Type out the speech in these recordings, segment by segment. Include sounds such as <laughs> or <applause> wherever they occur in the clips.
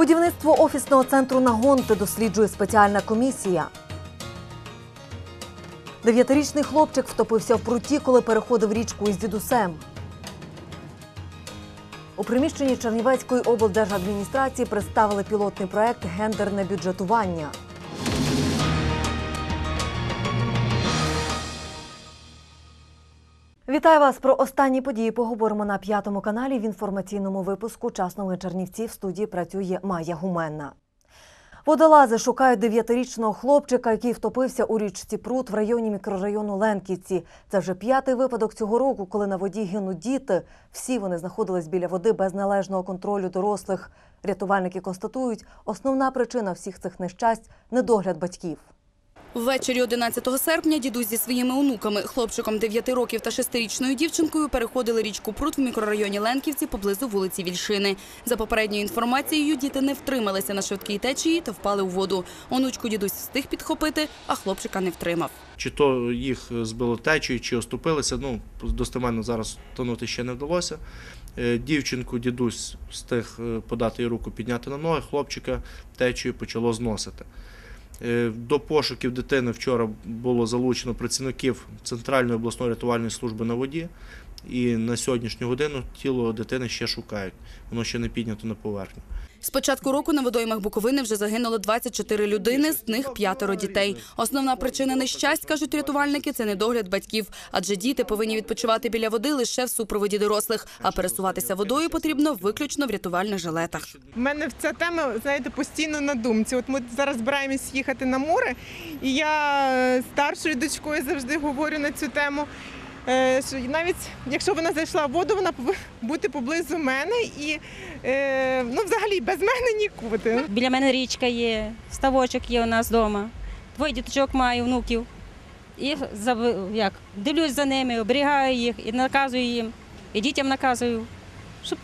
Будівництво офісного центру на Гонти досліджує спеціальна комісія. Дев'ятирічний хлопчик втопився в пруті, коли переходив річку із дідусем. У приміщенні Чернівецької облдержадміністрації представили пілотний проект Гендерне бюджетування. Вітаю вас про останні події. Поговоримо на п'ятому каналі в інформаційному випуску «Час Чернівці» в студії працює Майя Гуменна. Водолази шукають дев'ятирічного хлопчика, який втопився у річці Прут в районі мікрорайону Ленківці. Це вже п'ятий випадок цього року, коли на воді гинуть діти. Всі вони знаходились біля води без належного контролю дорослих. Рятувальники констатують, основна причина всіх цих нещасть недогляд батьків. Ввечері 11 серпня дідусь зі своїми онуками, хлопчиком 9 років та 6-річною дівчинкою переходили річку Прут в мікрорайоні Ленківці поблизу вулиці Вільшини. За попередньою інформацією, діти не втрималися на швидкій течії та впали у воду. Онучку дідусь встиг підхопити, а хлопчика не втримав. Чи то їх збило течією, чи оступилися. Ну, достеменно зараз тонути ще не вдалося. Е, Дівчинку дідусь встиг е, подати їй руку, підняти на ноги, хлопчика течією почало зносити. Е, До пошуків дитини вчора було залучено працівників Центральної обласної рятувальної служби на воді. І на сьогоднішню годину тіло дитини ще шукають. Воно ще не піднято на поверхню. З початку року на водоймах Буковини вже загинуло 24 людини, з них п'ятеро дітей. Основна причина нещасть, кажуть рятувальники, це недогляд батьків. Адже діти повинні відпочивати біля води лише в супроводі дорослих, а пересуватися водою потрібно виключно в рятувальних жилетах. У мене ця тема, знаєте, постійно на думці. От ми зараз збираємось їхати на море, і я е, старшою дочкою завжди говорю на цю тему. Е, Навіть якщо вона зайшла в воду, вона повинна бути поблизу мене і е, ну, взагалі без мене нікуди. Біля мене річка є, ставочок є у нас вдома. Двоє діточок маю, внуків. І як, дивлюсь за ними, оберігаю їх і наказую їм, і дітям наказую, щоб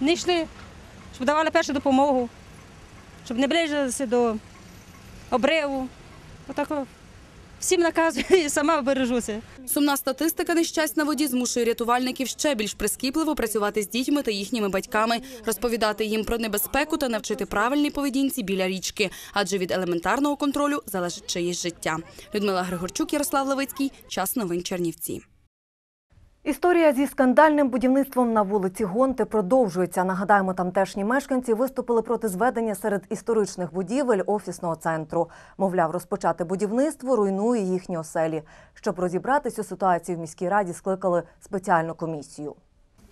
не йшли, щоб давали першу допомогу, щоб не ближилися до обриву. Отако. Всім наказую <laughs> і сама бережуся. Сумна статистика нещасть на воді змушує рятувальників ще більш прискіпливо працювати з дітьми та їхніми батьками, розповідати їм про небезпеку та навчити правильній поведінці біля річки, адже від елементарного контролю залежить чиєсь життя. Людмила Григорчук, Ярослав Левицький. Час новин Чернівці. Історія зі скандальним будівництвом на вулиці Гонти продовжується. Нагадаємо, тамтешні мешканці виступили проти зведення серед історичних будівель офісного центру. Мовляв, розпочати будівництво руйнує їхні оселі. Щоб розібратись у ситуації в міській раді, скликали спеціальну комісію.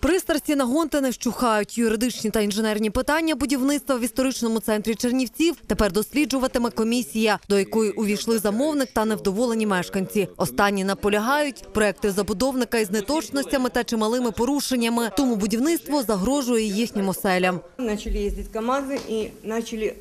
Пристрасті на Гонти не вщухають. Юридичні та інженерні питання будівництва в історичному центрі Чернівців тепер досліджуватиме комісія, до якої увійшли замовник та невдоволені мешканці. Останні наполягають проекти забудовника із неточностями та чималими порушеннями. Тому будівництво загрожує їхнім оселям. Начали ездить КАМАЗы и начали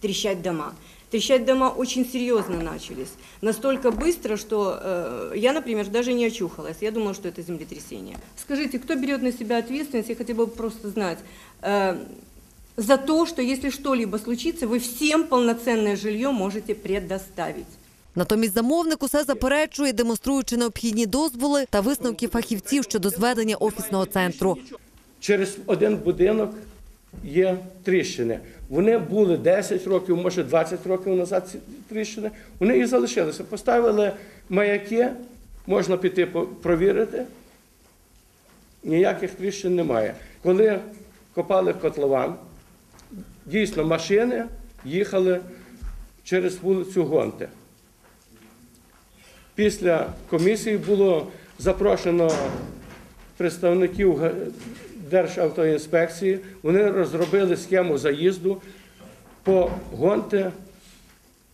трещать дома. Трещать дома очень серьезно начались. Настолько быстро, что э, я, например, даже не очухалась. Я думала, что это землетрясение. Скажите, кто берет на себя ответственность, я хотела бы просто знать, э, за то, что если что-либо случится, вы всем полноценное жилье можете предоставить. Натомість замовник усе заперечує, демонструючи необхідні дозволи та висновки фахівців щодо зведення офісного центру. Через один будинок є тріщини. Вони були 10 років, може 20 років назад ці тріщини. Вони і залишилися. Поставили маяки, можна піти провірити. Ніяких тріщин немає. Коли копали котлован, дійсно машини їхали через вулицю Гонти. Після комісії було запрошено представників Державтоінспекції. Вони розробили схему заїзду. По Гонте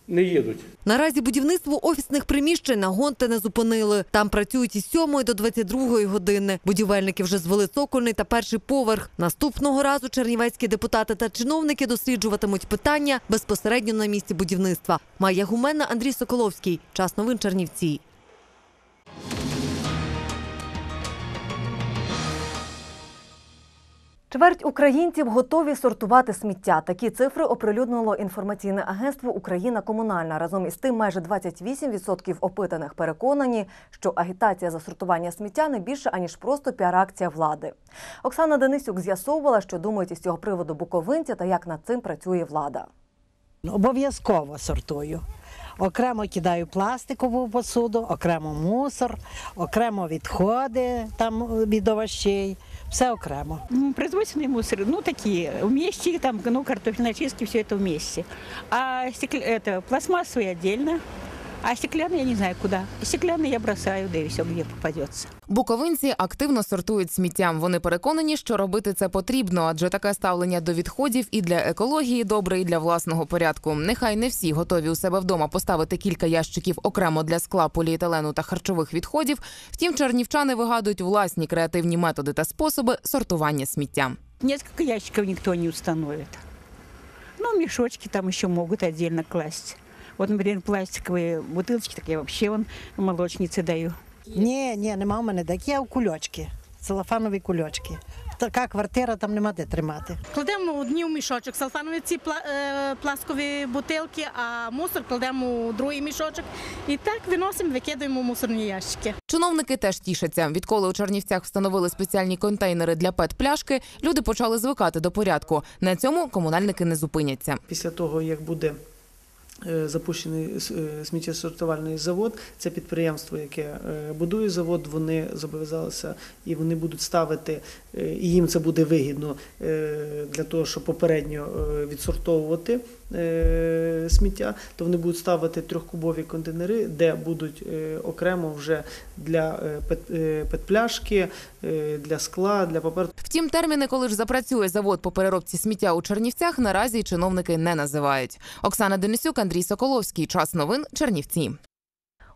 не їдуть. Наразі будівництво офісних приміщень на Гонте не зупинили. Там працюють із 7 до 22 години. Будівельники вже звели цокольний та перший поверх. Наступного разу чернівецькі депутати та чиновники досліджуватимуть питання безпосередньо на місці будівництва. Майя Гуменна, Андрій Соколовський. Час новин Чернівці. Чверть українців готові сортувати сміття. Такі цифри оприлюднило інформаційне агентство Україна Комунальна. Разом із тим, майже 28% опитаних переконані, що агітація за сортування сміття не більше аніж просто піар-акція влади. Оксана Денисюк з'ясовувала, що думають із цього приводу буковинці та як над цим працює влада. Обов'язково сортую. Окремо кидаю пластикову посуду, окремо мусор, окремо відходи там від овощей Все окремо. Ну, производственный мусор, ну, такие, вместе, там, ну, картофельные очистки, все это вместе. А стекля... это, пластмассовые отдельно, а стеклянные я не знаю куда. Стеклянные я бросаю, все, где попадется. Буковинці активно сортують сміття. Вони переконані, що робити це потрібно, адже таке ставлення до відходів і для екології добре, і для власного порядку. Нехай не всі готові у себе вдома поставити кілька ящиків окремо для скла, поліетилену та харчових відходів. Втім, чернівчани вигадують власні креативні методи та способи сортування сміття. Несколько ящиков никто не установит. Ну, мешочки там еще могут отдельно класть. Вот, например, пластиковые бутылочки, так я вообще вон молочнице даю. Ні, ні, нема в мене так. Є в кульочки, целофанові кульочки. Така квартира там нема де тримати. Кладемо одні в мішочок, салфанові ці е, пластикові бутилки, а мусор кладемо у другий мішочок. І так виносимо, викидаємо в мусорні ящики. Чиновники теж тішаться. Відколи у Чернівцях встановили спеціальні контейнери для пет-пляшки, люди почали звикати до порядку. На цьому комунальники не зупиняться. Після того, як буде запущений е, сміттєсортувальний завод, це підприємство, яке е, будує завод, вони зобов'язалися і вони будуть ставити, е, і їм це буде вигідно е, для того, щоб попередньо е, відсортовувати. е, сміття, то вони будуть ставити трьохкубові контейнери, де будуть е, окремо вже для е, е, петпляшки, е, для скла, для паперу. Втім, терміни, коли ж запрацює завод по переробці сміття у Чернівцях, наразі чиновники не називають. Оксана Денисюк, Андрій Соколовський. Час новин. Чернівці.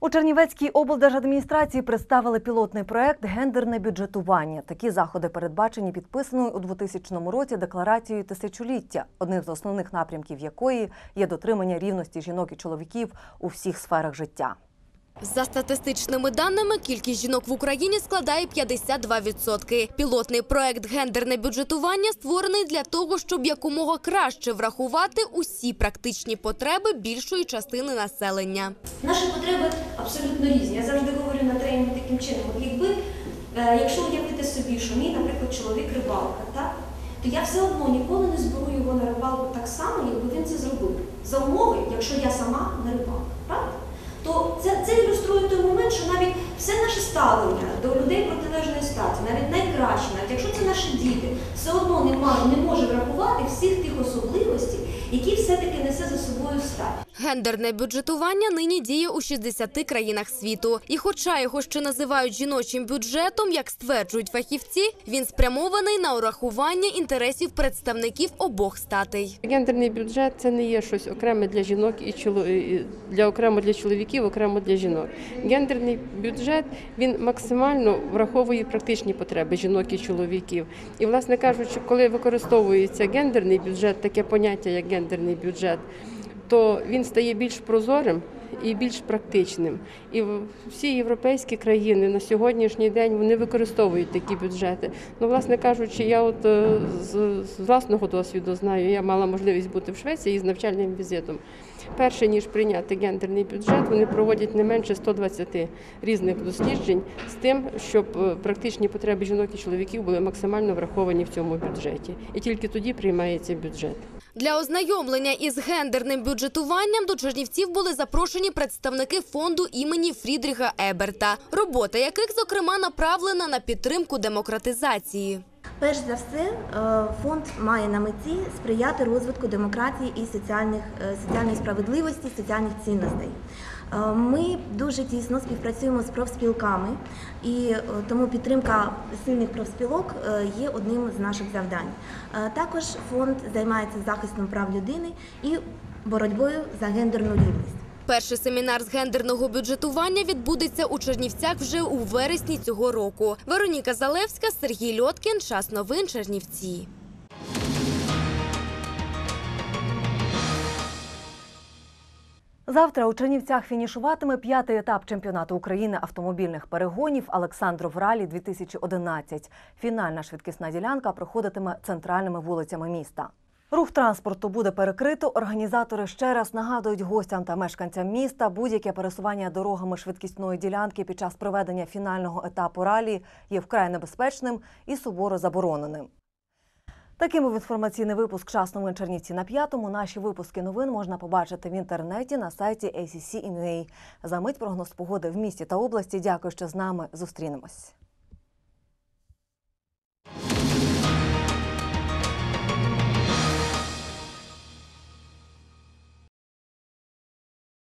У Чернівецькій облдержадміністрації представили пілотний проект Гендерне бюджетування. Такі заходи передбачені підписаною у 2000 році декларацією тисячоліття, одним з основних напрямків якої є дотримання рівності жінок і чоловіків у всіх сферах життя. За статистичними даними, кількість жінок в Україні складає 52%. Пілотний проект «Гендерне бюджетування» створений для того, щоб якомога краще врахувати усі практичні потреби більшої частини населення. Наші потреби абсолютно різні. Я завжди говорю на тренінгу таким чином. Якби, е, якщо уявити собі, що мій, наприклад, чоловік рибалка, так? то я все одно ніколи не зберу його на рибалку так само, якби він це зробив. За умови, якщо я сама не рибалка, правда? То це, це ілюструє той момент, що навіть все наше ставлення до людей протилежної статі, навіть найкраще, навіть якщо це наші діти, все одно не може, не може врахувати всіх тих особливостей, які все-таки несе за собою стать. Гендерне бюджетування нині діє у 60 країнах світу. І хоча його ще називають жіночим бюджетом, як стверджують фахівці, він спрямований на урахування інтересів представників обох статей. Гендерний бюджет це не є щось окреме для жінок і для окремо для чоловіків, окремо для жінок. Гендерний бюджет він максимально враховує практичні потреби жінок і чоловіків. І, власне кажучи, коли використовується гендерний бюджет, таке поняття як гендерний бюджет, то він стає більш прозорим і більш практичним. І всі європейські країни на сьогоднішній день вони використовують такі бюджети. Ну, власне кажучи, я от е, з, з власного досвіду знаю, я мала можливість бути в Швеції з навчальним візитом. Перше ніж прийняти гендерний бюджет, вони проводять не менше 120 різних досліджень з тим, щоб е, практичні потреби жінок і чоловіків були максимально враховані в цьому бюджеті. І тільки тоді приймається бюджет. Для ознайомлення із гендерним бюджетуванням до Чернівців були запрошені представники фонду імені Фрідріха Еберта, робота яких, зокрема, направлена на підтримку демократизації. Перш за все, е, фонд має на меті сприяти розвитку демократії і соціальних, е, соціальної справедливості, соціальних цінностей. Е, Ми дуже тісно співпрацюємо з профспілками, і тому підтримка сильних профспілок є одним з наших завдань. Також фонд займається захистом прав людини і боротьбою за гендерну рівність. Перший семінар з гендерного бюджетування відбудеться у Чернівцях вже у вересні цього року. Вероніка Залевська, Сергій Льоткін. Час новин Чернівці. Завтра у Чернівцях фінішуватиме п'ятий етап чемпіонату України автомобільних перегонів Олександров Ралі 2011. Фінальна швидкісна ділянка проходитиме центральними вулицями міста. Рух транспорту буде перекрито. Організатори ще раз нагадують гостям та мешканцям міста будь-яке пересування дорогами швидкісної ділянки під час проведення фінального етапу ралі є вкрай небезпечним і суворо забороненим. Таким був інформаційний випуск «Час новин Чернівці на п'ятому. Наші випуски новин можна побачити в інтернеті на сайті ACC.in.ua. За мить прогноз погоди в місті та області. Дякую, що з нами зустрінемось.